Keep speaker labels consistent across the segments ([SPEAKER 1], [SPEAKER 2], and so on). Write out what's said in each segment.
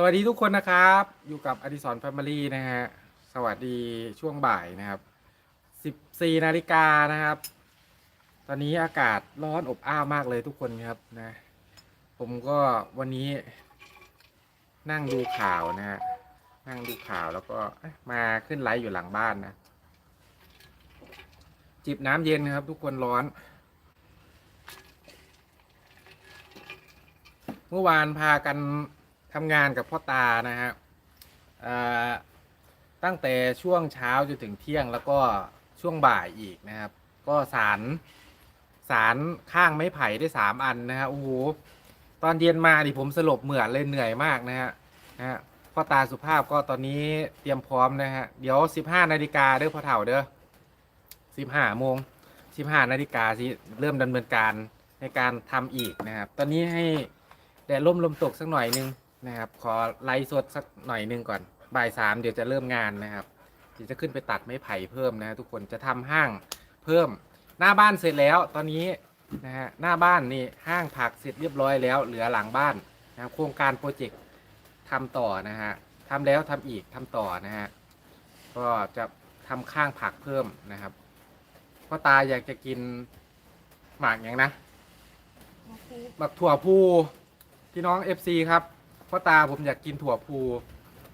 [SPEAKER 1] สวัสดีทุกคนนะครับ อยู่กับอดิสรแฟมิลี่นะฮะ สวัสดีช่วงบ่ายนะครับ 14 นาฬิกานะครับ ตอนนี้อากาศร้อนอบอ้าวมากเลยทุกคนครับนะ ผมก็วันนี้ นั่งดูข่าวนะฮะ นั่งดูข่าวแล้วก็มาขึ้นไลฟ์อยู่หลังบ้านนะ จิบน้ำเย็นนะครับ ทุกคนร้อน เมื่อวานพากัน ทำงานกับพ่อตานะฮะตั้งแต่ช่วงเช้าจนถึงเที่ยงแล้วก็ช่วงบ่ายอีกนะครับ ก็สารสารข้างไม้ไผ่ได้สามอันนะฮะโอ้โหตอนเย็นมาดิผมสลบเหมือดเลยเหนื่อยมากนะฮะนะฮะพ่อตาสุภาพก็ตอนนี้เตรียมพร้อมนะฮะเดี๋ยวสิบห้านาฬิกาเด้อพ่อเถ่าเด้อสิบห้าโมงสิบห้านาฬิกาสิเริ่มดำเนินการในการทำอีกนะครับ ตอนนี้ให้แดดร่มลมตกสักหน่อยนึง นะครับ ขอไลฟ์สดสักหน่อยนึงก่อน บ่ายสามเดี๋ยวจะเริ่มงานนะครับเดี๋ยวจะขึ้นไปตัดไม้ไผ่เพิ่มนะ ทุกคนจะทำห้างเพิ่ม หน้าบ้านเสร็จแล้วตอนนี้นะฮะหน้าบ้านนี่ห้างผักเสร็จเรียบร้อยแล้ว เหลือหลังบ้านนะครับโครงการโปรเจกต์ทำต่อนะฮะทำแล้วทำอีกทำต่อนะฮะก็จะทำข้างผักเพิ่มนะครับพ่อตาอยากจะกินหมากอย่างนะหมักถั่วพูพี่น้อง FC ครับ พ่อตาผมอยากกินถั่วพู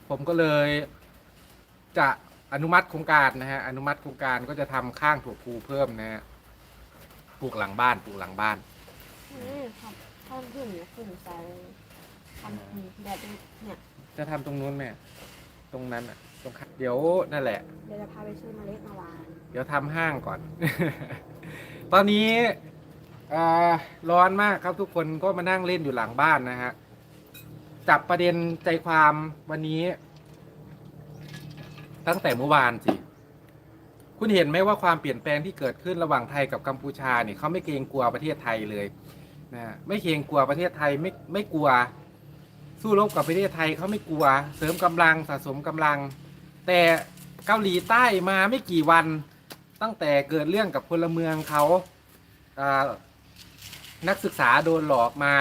[SPEAKER 1] ผมก็เลยจะอนุมัติโครงการนะฮะอนุมัติโครงการก็จะทำข้างถั่วพูเพิ่มนะฮะปลูกหลังบ้านปลูกหลังบ้าน
[SPEAKER 2] นี่ครับท่อนขึ้นเนี่ยขึ้นใส่ทำแบบเนี่ย
[SPEAKER 1] จะทำตรงนู้นแม่ตรงนั้นอะตรงข้างเดี๋ยวนั่นแหละ
[SPEAKER 2] เดี๋ยวจะพาไปซื้อเมล็ดมาวาน
[SPEAKER 1] เดี๋ยวทำห้างก่อน ตอนนี้อ่าร้อนมากครับทุกคนก็มานั่งเล่นอยู่หลังบ้านนะฮะ จับประเด็นใจความวันนี้ ตั้งแต่เมื่อวานสิ คุณเห็นไหมว่าความเปลี่ยนแปลงที่เกิดขึ้นระหว่างไทยกับกัมพูชาเนี่ยเขาไม่เกรงกลัวประเทศไทยเลยนะไม่เกรงกลัวประเทศไทยไม่ไม่กลัว สู้รบกับประเทศไทยเขาไม่กลัว เสริมกำลังสะสมกำลัง แต่เกาหลีใต้มาไม่กี่วันตั้งแต่เกิดเรื่องกับพลเมืองเขาอ่านักศึกษาโดนหลอกมา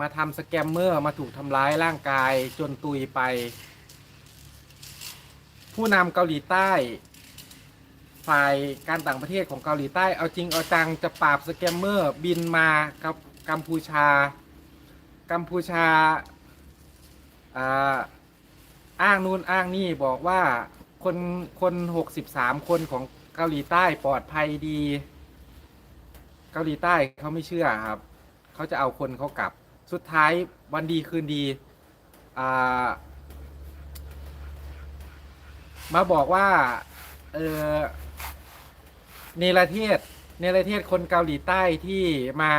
[SPEAKER 1] มาทำสแกมเมอร์มาถูกทำร้ายร่างกายจนตุยไป ผู้นำเกาหลีใต้ ฝ่ายการต่างประเทศของเกาหลีใต้ เอาจริงเอาจังจะปราบสแกมเมอร์บินมากับกัมพูชา กัมพูชาอ่าอ้างนู่นอ้างนี่บอกว่าคนคนหกสิบสามคนของเกาหลีใต้ปลอดภัยดี เกาหลีใต้เขาไม่เชื่อครับ เขาจะเอาคนเขากลับ สุดท้ายวันดีคืนดีอ่ามาบอกว่า เออเนรเทศเนรเทศคนเกาหลีใต้ที่มา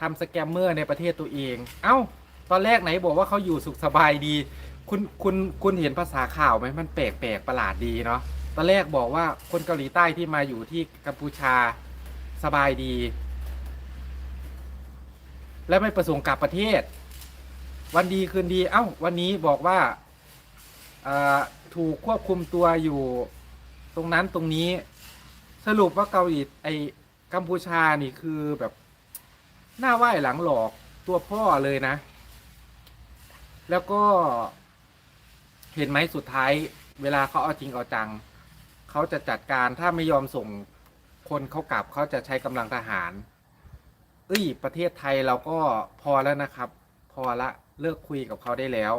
[SPEAKER 1] ทำสแกมเมอร์ในประเทศตัวเอง เอ้า ตอนแรกไหนบอกว่าเขาอยู่สุขสบายดี คุณคุณคุณเห็นภาษาข่าวไหมมันแปลกแปลกประหลาดดีเนาะ ตอนแรกบอกว่าคนเกาหลีใต้ที่มาอยู่ที่กัมพูชาสบายดี และไม่ประสงค์กลับประเทศ วันดีคืนดี เอ้า วันนี้บอกว่าาถูกควบคุมตัวอยู่ตรงนั้นตรงนี้ สรุปว่าเกาหลีไอกัมพูชานี่คือแบบหน้าไหว้หลังหลอกตัวพ่อเลยนะ แล้วก็เห็นไหมสุดท้าย เวลาเขาเอาจริงเอาจัง เขาจะจัดการถ้าไม่ยอมส่งคนเขากลับเขาจะใช้กำลังทหาร เอ้ย ประเทศไทยเราก็พอแล้วนะครับ พอละเลิกคุยกับเขาได้แล้ว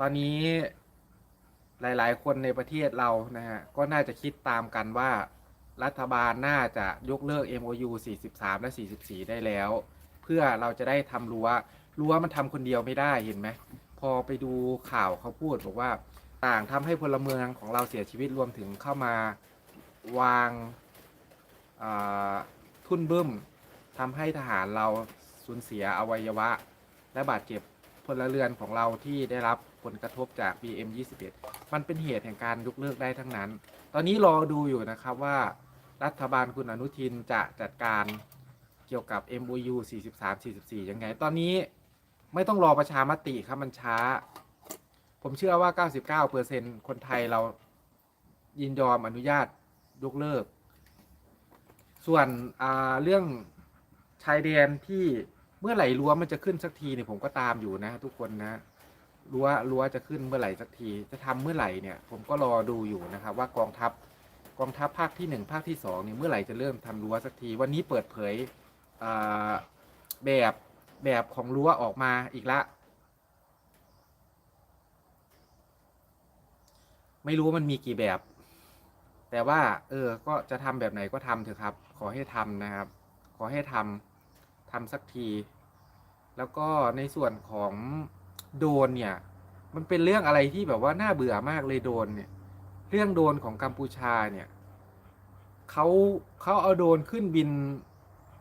[SPEAKER 1] ตอนนี้หลาย ๆ คนในประเทศเรานะฮะก็น่าจะคิดตามกันว่ารัฐบาลน่าจะยกเลิก MOU 43 และ 44 ได้แล้ว เพื่อเราจะได้ทำรั้วรั้วมันทำคนเดียวไม่ได้เห็นไหม พอไปดูข่าวเขาพูดบอกว่าต่างทำให้พลเมืองของเราเสียชีวิตรวมถึงเข้ามาวางาทุ่นบึ้ม ทำให้ทหารเราสูญเสียอวัยวะ และบาดเจ็บพลเรือนของเราที่ได้รับผลกระทบจาก BM 21มันเป็นเหตุแห่งการยกเลิกได้ทั้งนั้น ตอนนี้รอดูอยู่นะครับว่ารัฐบาลคุณอนุทินจะจัดการเกี่ยวกับ MOU 43 44 ยังไง ตอนนี้ไม่ต้องรอประชามติครับมันช้า ผมเชื่อว่า 99%คนไทยเรายินยอมอนุญาตยกเลิก ส่วนเรื่อง ชายแดนที่เมื่อไหร่รั้วมันจะขึ้นสักทีเนี่ยผมก็ตามอยู่นะ ทุกคนนะรั้วรั้วจะขึ้นเมื่อไหร่สักที จะทำเมื่อไหร่เนี่ย ผมก็รอดูอยู่นะครับว่ากองทัพกองทัพภาคที่หนึ่งภาคที่สองเนี่ยเมื่อไหร่จะเริ่มทำรั้วสักที วันนี้เปิดเผยแบบแบบของรั้วออกมาอีกละ ไม่รู้ว่ามันมีกี่แบบ แต่ว่า เออ ก็จะทำแบบไหนก็ทำเถอะครับ ขอให้ทำนะครับ ขอให้ทำ ทำสักที แล้วก็ในส่วนของโดนเนี่ย มันเป็นเรื่องอะไรที่แบบว่าน่าเบื่อมากเลยโดนเนี่ย เรื่องโดนของกัมพูชาเนี่ยเขาเขาเอาโดนขึ้นบิน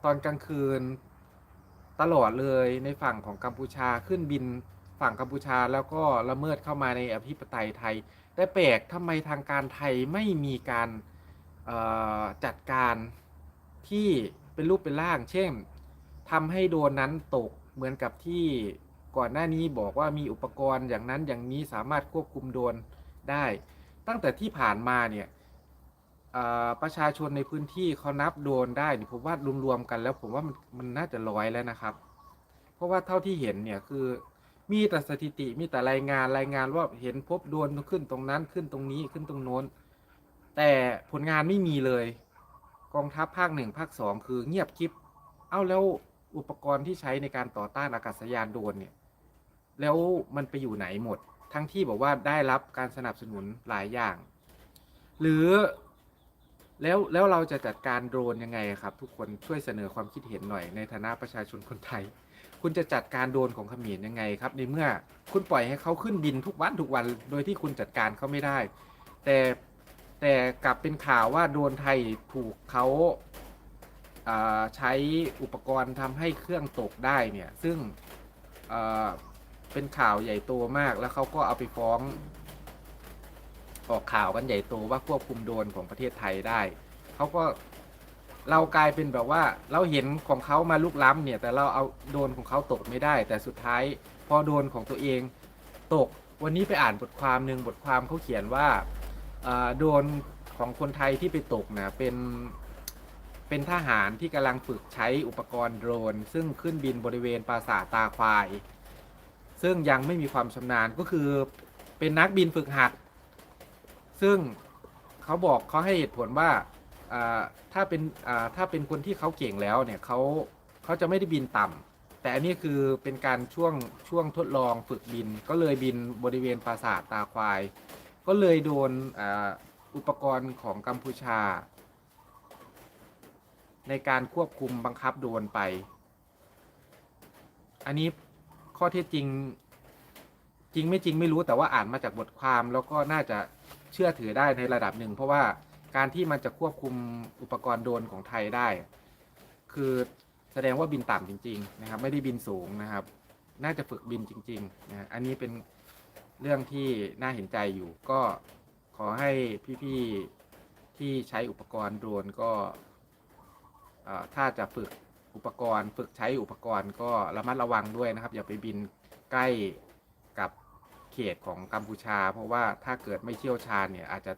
[SPEAKER 1] ตอนกลางคืนตลอดเลยในฝั่งของกัมพูชาขึ้นบินฝั่งกัมพูชาแล้วก็ละเมิดเข้ามาในอธิปไตยไทย แต่แปลกทำไมทางการไทยไม่มีการจัดการที่เป็นรูปเป็นร่าง เช่น ทำให้โดนนั้นตกเหมือนกับที่ก่อนหน้านี้บอกว่ามีอุปกรณ์อย่างนั้นอย่างนี้สามารถควบคุมโดนได้ ตั้งแต่ที่ผ่านมาเนี่ยประชาชนในพื้นที่เขานับโดนได้นี่ผมว่ารวมๆกันแล้วผมว่ามันมันน่าจะร้อยแล้วนะครับ เพราะว่าเท่าที่เห็นเนี่ยคือมีแต่สถิติมีแต่รายงานรายงานว่าเห็นพบโดนขึ้นตรงนั้นขึ้นตรงนี้ขึ้นตรงโน้น แต่ผลงานไม่มีเลย กองทัพภาคหนึ่งภาคสองคือเงียบกริบเอ้าแล้ว อุปกรณ์ที่ใช้ในการต่อต้านอากาศยานโดรนเนี่ยแล้วมันไปอยู่ไหนหมด ทั้งที่บอกว่าได้รับการสนับสนุนหลายอย่าง หรือแล้วแล้วเราจะจัดการโดรนยังไงครับ ทุกคนช่วยเสนอความคิดเห็นหน่อยในฐานะประชาชนคนไทย คุณจะจัดการโดรนของเขมรยังไงครับ ในเมื่อคุณปล่อยให้เขาขึ้นบินทุกวันทุกวันโดยที่คุณจัดการเขาไม่ได้ แต่แต่กลับเป็นข่าวว่าโดรนไทยถูกเขาอ่า ใช้อุปกรณ์ทำให้เครื่องตกได้เนี่ย ซึ่งเป็นข่าวใหญ่โตมากแล้วเขาก็เอาไปฟ้อง ออกข่าวกันใหญ่โตว่าควบคุมโดนของประเทศไทยได้เขาก็เรากลายเป็นแบบว่าเราเห็นของเขามาลุกล้ำเนี่ย แต่เราเอาโดนของเขาตกไม่ได้ แต่สุดท้ายพอโดนของตัวเองตกวันนี้ไปอ่านบทความหนึ่งบทความเขาเขียนว่าโดนของคนไทยที่ไปตกนะเป็น เป็นทหารที่กำลังฝึกใช้อุปกรณ์โดรน ซึ่งขึ้นบินบริเวณปราสาทตาควาย ซึ่งยังไม่มีความชำนาญก็คือเป็นนักบินฝึกหัด ซึ่งเขาบอกเขาให้เหตุผลว่าถ้าเป็นถ้าเป็นคนที่เขาเก่งแล้วเนี่ยเขาเขาจะไม่ได้บินต่ำแต่อันนี้คือเป็นการช่วงช่วงทดลองฝึกบิน ก็เลยบินบริเวณปราสาทตาควาย ก็เลยโดนออุปกรณ์ของกัมพูชา ในการควบคุมบังคับโดรนไป อันนี้ข้อเท็จจริง จริงไม่จริงไม่รู้แต่ว่าอ่านมาจากบทความแล้วก็น่าจะเชื่อถือได้ในระดับหนึ่ง เพราะว่าการที่มันจะควบคุมอุปกรณ์โดรนของไทยได้ คือแสดงว่าบินต่ำจริง ๆ นะครับ ไม่ได้บินสูงนะครับ น่าจะฝึกบินจริงๆนะอันนี้เป็นเรื่องที่น่าเห็นใจอยู่ก็ขอให้พี่ๆที่ใช้อุปกรณ์โดรนก็ ถ้าจะฝึกอุปกรณ์ ฝึกใช้อุปกรณ์ก็ระมัดระวังด้วยนะครับ อย่าไปบินใกล้กับเขตของกัมพูชา เพราะว่าถ้าเกิดไม่เชี่ยวชาญเนี่ยอาจจะ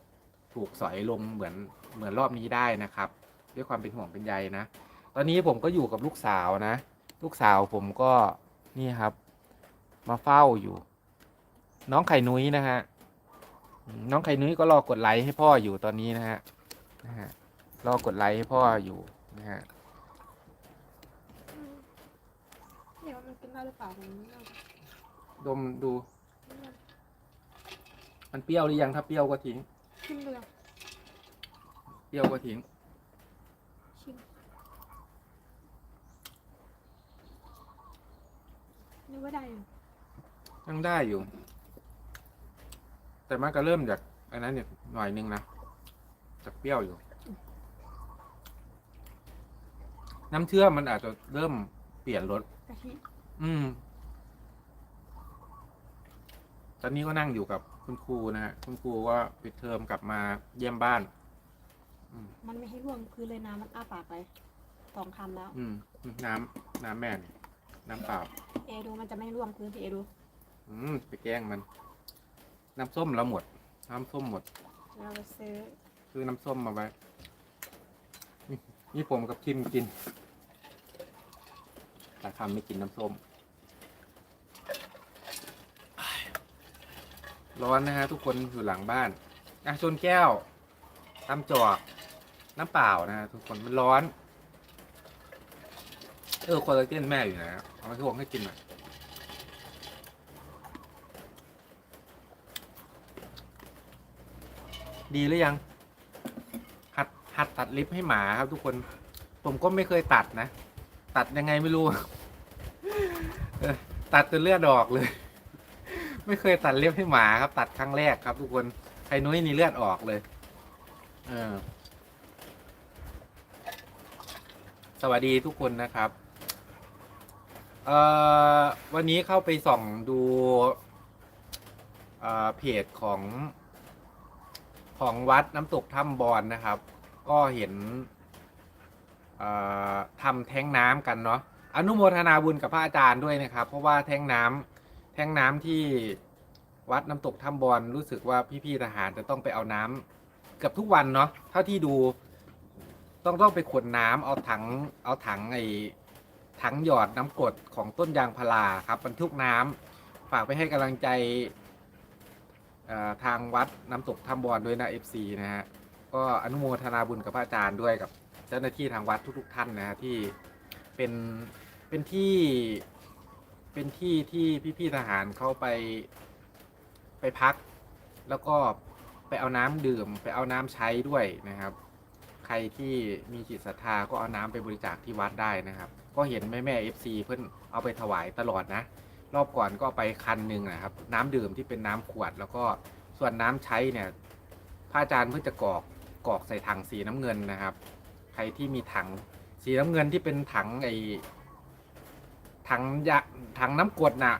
[SPEAKER 1] ถูกสอยลงเหมือนเหมือนรอบนี้ได้นะครับ ด้วยความเป็นห่วงเป็นใยนะ ตอนนี้ผมก็อยู่กับลูกสาวนะ ลูกสาวผมก็นี่ครับ มาเฝ้าอยู่ น้องไข่นุ้ยนะฮะน้องไข่นุ้ยก็รอกดไลค์ให้พ่ออยู่ตอนนี้นะฮะนะฮะรอกดไลค์ให้พ่ออยู่ นะฮะ
[SPEAKER 2] อืมเดี๋ยวมันกินได้หรือเปล่ามันไม่ได้
[SPEAKER 1] ดมดู มันเปรี้ยวหรือยังถ้าเปรี้ยวก็ทิ้ง
[SPEAKER 2] ชิมเลยอะ
[SPEAKER 1] เปรี้ยวก็ทิ้ง
[SPEAKER 2] ชิมนึกว่าได้อยู่
[SPEAKER 1] ยังได้อยู่ แต่มันก็เริ่มจากอันนั้นเนี่ยหน่อยนึงนะจากเปรี้ยวอยู่ น้ำเชื่อมมันอาจจะเริ่มเปลี่ยนรส
[SPEAKER 2] กะทิ
[SPEAKER 1] อืม ตอนนี้ก็นั่งอยู่กับคุณครูนะฮะคุณครูก็ปิดเทอมกลับมาเยี่ยมบ้านอืม
[SPEAKER 2] มันไม่ให้ร่วงคือเลยน้ำมันอ้าปากไปสองคำแล้ว
[SPEAKER 1] อืม น้ำน้ำแม่นี่น้ำเปล่า
[SPEAKER 2] เอดูมันจะไม่ร่วงคือพี่เอดู
[SPEAKER 1] อืมไปแกล้งมัน น้ำส้มเราหมด น้ำส้มหมด
[SPEAKER 2] เราไปซื้อ
[SPEAKER 1] ซื้อน้ำส้มมาไว้นี่นี่ผมกับคิมกิน ต่คำไม่กินน้ำส้ม ร้อนนะฮะทุกคนอยู่หลังบ้านอะชนแก้วตำจอกน้ำเปล่านะฮะทุกคนมันร้อน เออคอลลาเจนแม่อยู่นะเอามาทวงให้กินหน่อยดีหรือยัง หัดหัดตัดลิปให้หมาครับทุกคน ผมก็ไม่เคยตัดนะ ตัดยังไงไม่รู้ตัดจนเลือดออกเลย ไม่เคยตัดเล็บให้หมาครับ ตัดครั้งแรกครับ ทุกคนใครนุ้ยนี่เลือดออกเลยเออสวัสดีทุกคนนะครับ เอ่อวันนี้เข้าไปส่องดูเอ่อเพจของ ของวัดน้ำตกถ้ำบอนนะครับ ก็เห็น ทำแท้งน้ำกันเนาะอนุโมทนาบุญกับพระอาจารย์ด้วยนะครับ เพราะว่าแท้งน้ำแท้งน้ำที่วัดน้ำตกถ้ำบอนรู้สึกว่าพี่ๆทหารจะต้องไปเอาน้ำเกือบทุกวันเนาะเท่าที่ดูต้องต้องไปขนน้ำเอาถังเอาถังไอ้ถังหยอดน้ำกรดของต้นยางพาราครับบรรทุกน้ำฝากไปให้กำลังใจทางวัดน้ำตกถ้ำบอนด้วยนะ FC นะฮะก็อนุโมทนาบุญกับพระอาจารย์ด้วยกับ จ้าหน้าที่ทางวัดทุก ๆ ท่านนะฮะที่เป็นเป็นที่เป็นที่ที่พี่ๆทหารเข้าไปไปพัก แล้วก็ไปเอาน้ำดื่ม ไปเอาน้ำใช้ด้วยนะครับ ใครที่มีจิตศรัทธาก็เอาน้ำไปบริจาคที่วัดได้นะครับ ก็เห็นแม่แม่เอฟซีเพื่อนเอาไปถวายตลอดนะ รอบก่อนก็ไปคันหนึ่งนะครับ น้ำดื่มที่เป็นน้ำขวด แล้วก็ส่วนน้ำใช้เนี่ยพระอาจารย์เพื่อจะกรอกกรอกใส่ถังสีน้ำเงินนะครับ ใครที่มีถัง สีน้ำเงินที่เป็นถังไอถังยะถังน้ำกรดน่ะ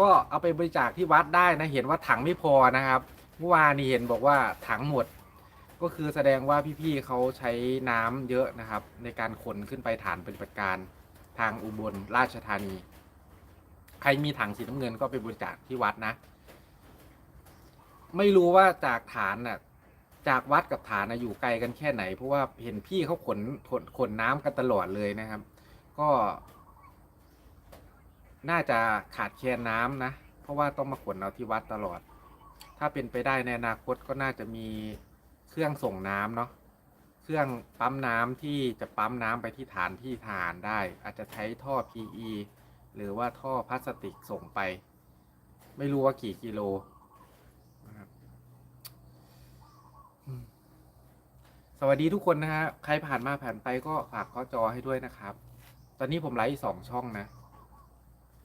[SPEAKER 1] ก็เอาไปบริจาคที่วัดได้นะเห็นว่าถังไม่พอนะครับเมื่อวานนี้เห็นบอกว่าถังหมด ก็คือแสดงว่าพี่ๆเขาใช้น้ำเยอะนะครับ ในการขนขึ้นไปฐานปฏิบัติการทางอุบลราชธานี ใครมีถังสีน้ำเงินก็ไปบริจาคที่วัดนะ ไม่รู้ว่าจากฐานน่ะ จากวัดกับฐานนะอยู่ไกลกันแค่ไหน เพราะว่าเห็นพี่เขาขนขนขนน้ำกันตลอดเลยนะครับ ก็ น่าจะขาดแคลนน้ำนะ เพราะว่าต้องมาขนเอาที่วัดตลอด ถ้าเป็นไปได้ในอนาคตก็น่าจะมีเครื่องส่งน้ำเนาะเครื่องปั๊มน้ำที่จะปั๊มน้ำไปที่ฐานที่ฐานได้ อาจจะใช้ท่อ PE หรือว่าท่อพลาสติกส่งไป ไม่รู้ว่ากี่กิโลนะครับอืม สวัสดีทุกคนนะฮะ ใครผ่านมาผ่านไปก็ฝากข้าจอให้ด้วยนะครับ ตอนนี้ผมไลฟ์สองช่องนะ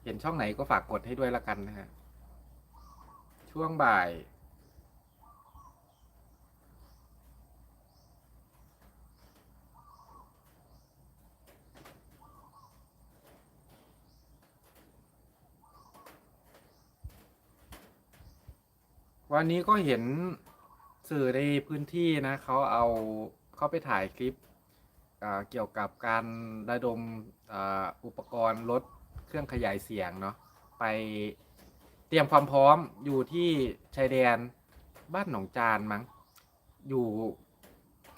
[SPEAKER 1] เห็นช่องไหนก็ฝากกดให้ด้วยละกันนะฮะ ช่วงบ่าย วันนี้ก็เห็น สื่อในพื้นที่นะเขาเอาเขาไปถ่ายคลิปเกี่ยวกับการระดมอ,อุปกรณ์รถเครื่องขยายเสียงเนาะไปเตรียมความพร้อมอยู่ที่ชายแดนบ้านหนองจานมั้งอยู่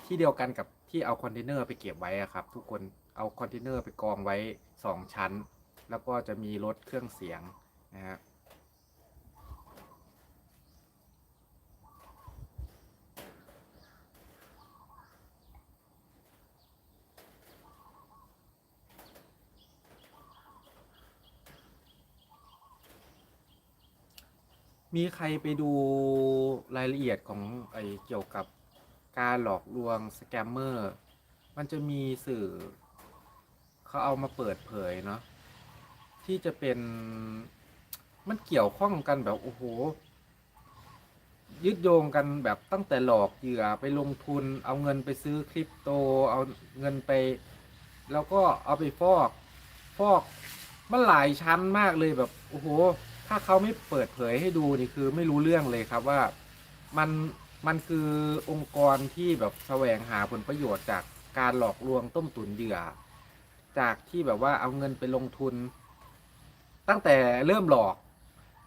[SPEAKER 1] ที่เดียวกันกับที่เอาคอนเทนเนอร์ไปเก็บไว้ครับ ทุกคนเอาคอนเทนเนอร์ไปกองไว้สองชั้น แล้วก็จะมีรถเครื่องเสียงนะฮะ มีใครไปดูรายละเอียดของไอเกี่ยวกับการหลอกลวงสแกมเมอร์ มันจะมีสื่อเขาเอามาเปิดเผยเนาะที่จะเป็นมันเกี่ยวข้องกันแบบโอ้โหยึดโยงกันแบบตั้งแต่หลอกเหยื่อไปลงทุน เอาเงินไปซื้อคริปโต เอาเงินไป แล้วก็เอาไปฟอก ฟอกมันหลายชั้นมากเลยแบบโอ้โห ถ้าเขาไม่เปิดเผยให้ดูนี่คือไม่รู้เรื่องเลยครับว่ามันมันคือองค์กรที่แบบแสวงหาผลประโยชน์จากการหลอกลวงต้มตุ๋นเหยื่อ จากที่แบบว่าเอาเงินไปลงทุน ตั้งแต่เริ่มหลอก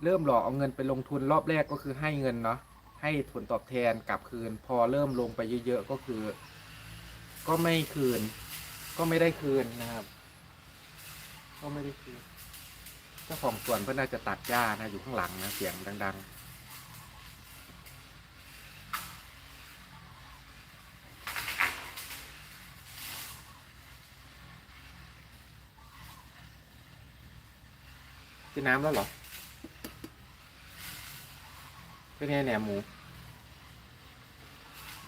[SPEAKER 1] เริ่มหลอกเอาเงินไปลงทุนรอบแรกก็คือให้เงินเนาะให้ผลตอบแทนกลับคืน พอเริ่มลงไปเยอะๆก็คือ ก็ไม่คืน ก็ไม่ได้คืนนะครับ ก็ไม่ได้คืน เจ้าของสวนเพื่อน่าจะตัดหญ้านะอยู่ข้างหลังนะเสียงดัง ๆกินน้ำแล้วเหรอ เป็นไงนี่ยหมู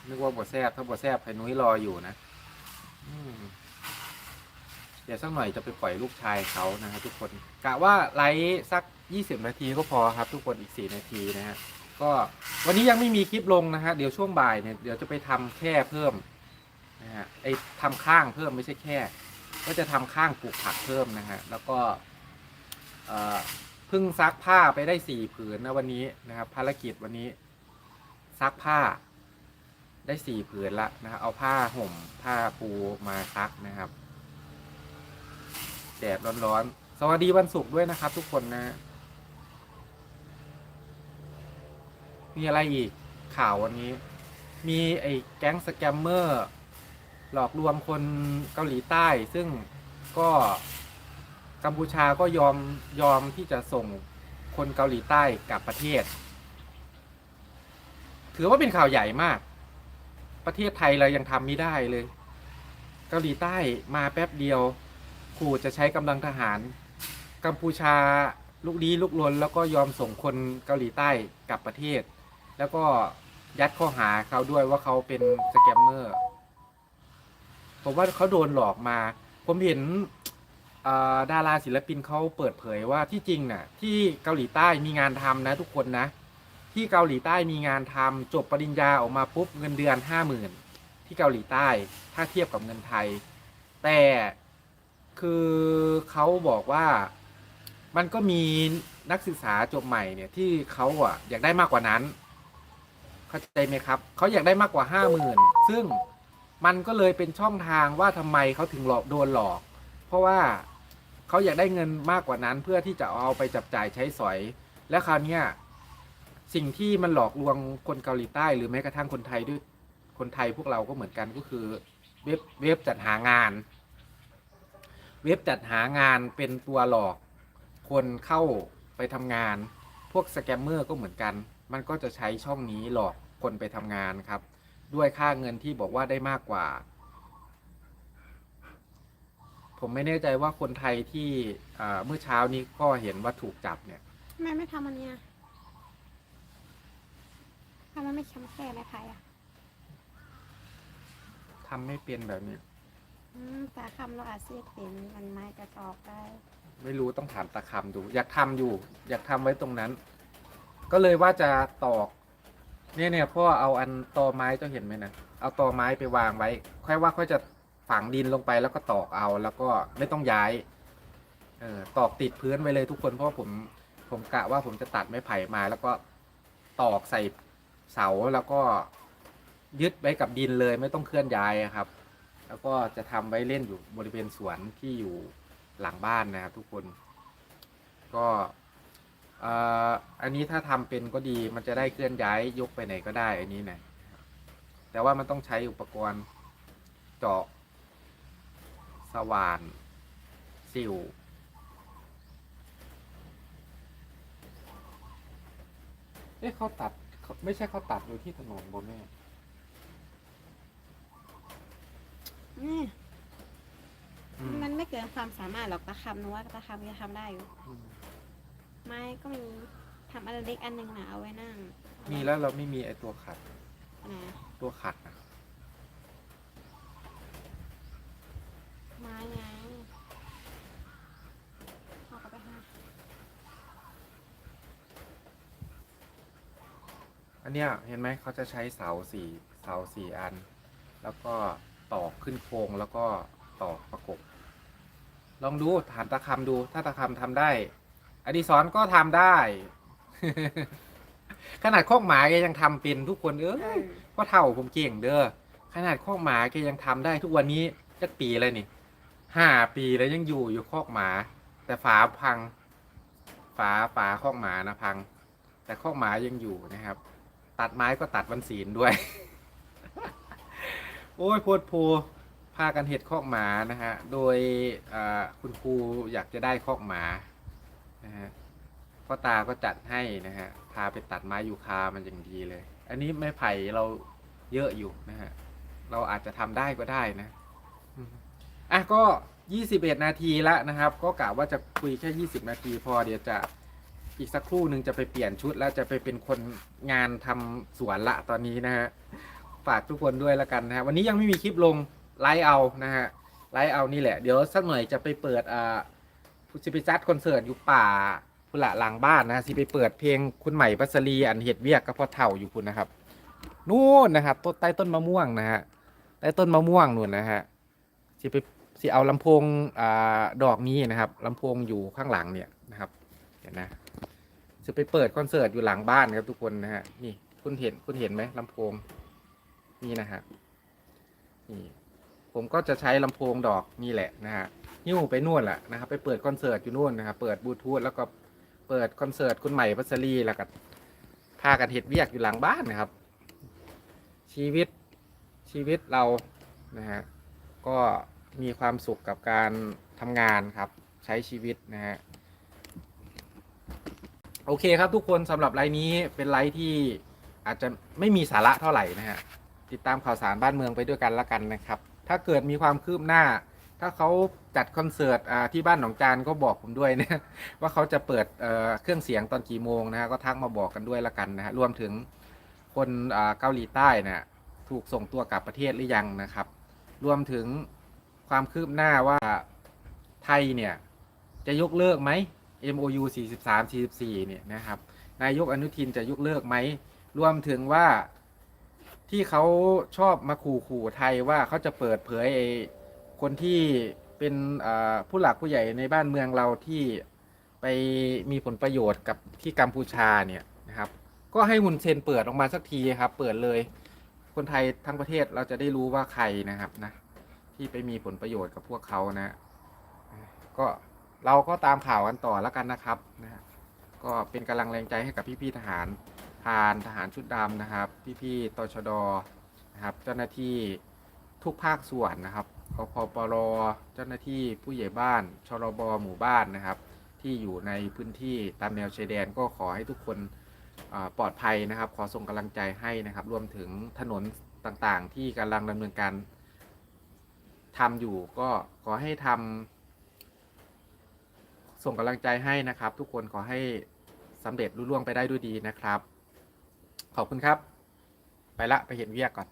[SPEAKER 1] นึกว่าบดแซบถ้าบดแซบใครนุ้ยรออยู่นะ อืม เดี๋ยวสักหน่อยจะไปปล่อยลูกชายเขานะครับทุกคนกะว่าไลฟ์สักยี่สิบนาทีก็พอครับทุกคนอีกสี่นาทีนะฮะก็วันนี้ยังไม่มีคลิปลงนะฮะเดี๋ยวช่วงบ่ายเนี่ยเดี๋ยวจะไปทำแค่เพิ่มนะฮะไอ้ทำข้างเพิ่มไม่ใช่แค่ ก็จะทำข้างปลูกผักเพิ่มนะฮะแล้วก็เอ่อเพิ่งซักผ้าไปได้สี่ผืนนะวันนี้นะครับภารกิจวันนี้ซักผ้าได้สี่ผืนละนะครับเอาผ้าห่มผ้าปูมาซักนะครับ แดดร้อนๆ สวัสดีวันศุกร์ด้วยนะครับ ทุกคนนะ มีอะไรอีกข่าววันนี้ มีไอ้แก๊งสแกมเมอร์ หลอกลวงคนเกาหลีใต้ ซึ่งก็กัมพูชาก็ยอมยอมที่จะส่งคนเกาหลีใต้กลับประเทศ ถือว่าเป็นข่าวใหญ่มาก ประเทศไทยเรายังทำไม่ได้เลย เกาหลีใต้มาแป๊บเดียว ขู่จะใช้กำลังทหาร กัมพูชาลุกลี้ลุกลนแล้วก็ยอมส่งคนเกาหลีใต้กลับประเทศ แล้วก็ยัดข้อหาเขาด้วยว่าเขาเป็นสแกมเมอร์ผมว่าเขาโดนหลอกมา ผมเห็นดาราศิลปินเขาเปิดเผยว่าที่จริงน่ะ ที่เกาหลีใต้มีงานทำนะทุกคนนะ ที่เกาหลีใต้มีงานทำจบปริญญาออกมาปุ๊บเงินเดือนห้าหมื่นที่เกาหลีใต้ถ้าเทียบกับเงินไทย แต่ คือเขาบอกว่ามันก็มีนักศึกษาจบใหม่เนี่ยที่เขาอะอยากได้มากกว่านั้น เข้าใจไหมครับเขาอยากได้มากกว่าห้าหมื่นซึ่งมันก็เลยเป็นช่องทางว่าทำไมเขาถึงหลอกโดนหลอก เพราะว่าเขาอยากได้เงินมากกว่านั้น เพื่อที่จะเอาไปจับจ่ายใช้สอย และคราวนี้สิ่งที่มันหลอกลวงคนเกาหลีใต้ หรือแม้กระทั่งคนไทยด้วยคนไทยพวกเราก็เหมือนกันก็คือเว็บเว็บจัดหางาน เว็บจัดหางานเป็นตัวหลอก คนเข้าไปทำงาน พวกสแกมเมอร์ก็เหมือนกัน มันก็จะใช้ช่องนี้หลอกคนไปทำงานครับ ด้วยค่าเงินที่บอกว่าได้มากกว่า ผมไม่แน่ใจว่าคนไทยที่อ่าเมื่อเช้านี้ก็เห็นว่าถูกจับเนี่ย
[SPEAKER 2] ทำไมไม่ทำอันเนี้ยทำไมไม่แคมแค่ไม้ไผ่อะ
[SPEAKER 1] ทำไม่เป็นแบบนี้
[SPEAKER 2] อืมตาคำเราอาจจะเป็นมันไม้กระจอกได้
[SPEAKER 1] ไม่รู้ต้องถามตาคำดู อยากทำอยู่ อยากทำไว้ตรงนั้น ก็เลยว่าจะตอก เนี่ยเนี่ยพ่อเอาอันตอไม้เจ้าเห็นไหมนะเอาตอไม้ไปวางไว้ ค่อยว่าค่อยจะฝังดินลงไปแล้วก็ตอกเอาแล้วก็ไม่ต้องย้ายเออตอกติดพื้นไว้เลยทุกคนเพราะว่าผมผมกะว่าผมจะตัดไม้ไผ่มา แล้วก็ตอกใส่เสาแล้วก็ยึดไว้กับดินเลยไม่ต้องเคลื่อนย้ายอะครับ แล้วก็จะทำไว้เล่นอยู่บริเวณสวนที่อยู่หลังบ้านนะครับทุกคน ก็อันนี้ถ้าทำเป็นก็ดีมันจะได้เคลื่อนย้ายยกไปไหนก็ได้อันนี้นะแต่ว่ามันต้องใช้อุปกรณ์เจาะสว่านสิวเอ๊ะเขาตัดไม่ใช่เขาตัดอยู่ที่ถนนบนแม่
[SPEAKER 2] นี่
[SPEAKER 1] อืม
[SPEAKER 2] มันไม่เกินความสามารถหรอกตาคำนึกว่าตาคำจะทำได้อยู่
[SPEAKER 1] อืม
[SPEAKER 2] ไม้ก็มีทำอันเล็กอันหนึงนะเอาไว้นั่ง
[SPEAKER 1] มีแล้วเราไม่มีไอตัวขัด
[SPEAKER 2] นะ
[SPEAKER 1] ตัวขัดนะ
[SPEAKER 2] ไม้ไงเอากลับไปหา
[SPEAKER 1] อันเนี้ยเห็นไหมเขาจะใช้เสาสี่เสาสี่อัน แล้วก็ ตอกขึ้นโครงแล้วก็ตอกประกบ ลองดูถามตาคำดู ถ้าตาคำทำได้อดีศรก็ทำได้ ขนาดข้องหมาแกยังทำเป็นทุกคนเอ
[SPEAKER 2] เอ
[SPEAKER 1] อ
[SPEAKER 2] อ
[SPEAKER 1] ก็เท่าผมเก่งเด้อขนาดข้อกหมาแกยังทำได้ทุกวันนี้จักปีเลยนี่ห้าปีแล้วยังอยู่อยู่คอกหมา แต่ฝาพัง ฝาฝาคอกหมานะพัง แต่คอกหมายังอยู่นะครับ ตัดไม้ก็ตัดวันศีลด้วย โอ้ยโพดโพพากันเห็ดคอกหมานะฮะ โดยคุณครูอยากจะได้คอกหมานะฮะพ่อตาก็จัดให้นะฮะ พาไปตัดไม้ยูคามันอย่างดีเลย อันนี้ไม้ไผ่เราเยอะอยู่นะฮะ เราอาจจะทำได้ก็ได้นะอะก็21นาทีละนะครับ ก็กะว่าจะคุยแค่20นาทีพอเดี๋ยวจะอีกสักครู่หนึ่งจะไปเปลี่ยนชุดแล้วจะไปเป็นคนงานทำสวนละตอนนี้นะฮะ ฝากทุกคนด้วยละกันนะฮะวันนี้ยังไม่มีคลิปลงไลฟ์เอานะฮะไลฟ์เอานี่แหละเดี๋ยวสักหน่อยจะไปเปิดอ่าสิไปจัดคอนเสิร์ตอยู่ป่าพุนละหลังบ้านนะฮะสิไปเปิดเพลงคุณใหม่พัสรีอันเห็ดเวียกกับพ่อเถ่าอยู่พุ่นะครับนู่นนะครับต้นใต้ต้นมะม่วงนะฮะใต้ต้นมะม่วงนู่นนะฮะสิไปสิเอาลำโพงอ่าดอกนี้นะครับลำโพงอยู่ข้างหลังเนี่ยนะครับเห็นนะจะไปเปิดคอนเสิร์ตอยู่หลังบ้านครับทุกคนนะฮะนี่คุณเห็นคุณเห็นไหมลำโพง นี่นะฮะนี่ผมก็จะใช้ลำโพงดอกนี่แหละนะฮะหิ้วไปนู่นแหละนะครับไปเปิดคอนเสิร์ตอยู่นู่นนะครับเปิดบลูทูธแล้วก็เปิดคอนเสิร์ตคุณใหม่พัสรีแล้วก็พากันเห็ดเวียกอยู่หลังบ้านนะครับ ชีวิตชีวิตเรานะฮะก็มีความสุขกับการทำงานครับใช้ชีวิตนะฮะโอเคครับทุกคนสำหรับไลน์นี้เป็นไลน์ที่อาจจะไม่มีสาระเท่าไหร่นะฮะ ติดตามข่าวสารบ้านเมืองไปด้วยกันละกันนะครับ ถ้าเกิดมีความคืบหน้า ถ้าเขาจัดคอนเสิร์ตที่บ้านหนองจานก็บอกผมด้วยนะว่าเขาจะเปิดเครื่องเสียงตอนกี่โมงนะฮะก็ทักมาบอกกันด้วยละกันนะฮะรวมถึงคนเกาหลีใต้เนี่ยถูกส่งตัวกลับประเทศหรือยังนะครับ รวมถึงความคืบหน้าว่าไทยเนี่ยจะยกเลิกไหม MOU 43 44เนี่ยนะครับนายกอนุทินจะยกเลิกไหม รวมถึงว่า ที่เขาชอบมาขู่ขู่ไทยว่าเขาจะเปิดเผยไอ้คนที่เป็นอ่าผู้หลักผู้ใหญ่ในบ้านเมืองเราที่ไปมีผลประโยชน์กับที่กัมพูชาเนี่ยนะครับ ก็ให้หุนเซนเปิดออกมาสักทีครับ เปิดเลย คนไทยทั้งประเทศเราจะได้รู้ว่าใครนะครับนะ ที่ไปมีผลประโยชน์กับพวกเขานะ ก็เราก็ตามข่าวกันต่อแล้วกันนะครับนะฮะก็เป็นกำลังแรงใจให้กับพี่ๆทหาร พานทหารชุดดำนะครับ พี่ๆตชดนะครับ เจ้าหน้าที่ทุกภาคส่วนนะครับกพปรเจ้าหน้าที่ผู้ใหญ่บ้านชรบหมู่บ้านนะครับ ที่อยู่ในพื้นที่ตามแนวชายแดนก็ขอให้ทุกคนปลอดภัยนะครับ ขอส่งกำลังใจให้นะครับ รวมถึงถนนต่างๆ ที่กำลังดำเนินการทำอยู่ก็ขอให้ทำส่งกำลังใจให้นะครับ ทุกคนขอให้สำเร็จรุ่ล่วงไปได้ด้วยดีนะครับ ขอบคุณครับ ไปละไปเห็นเวียกก่อน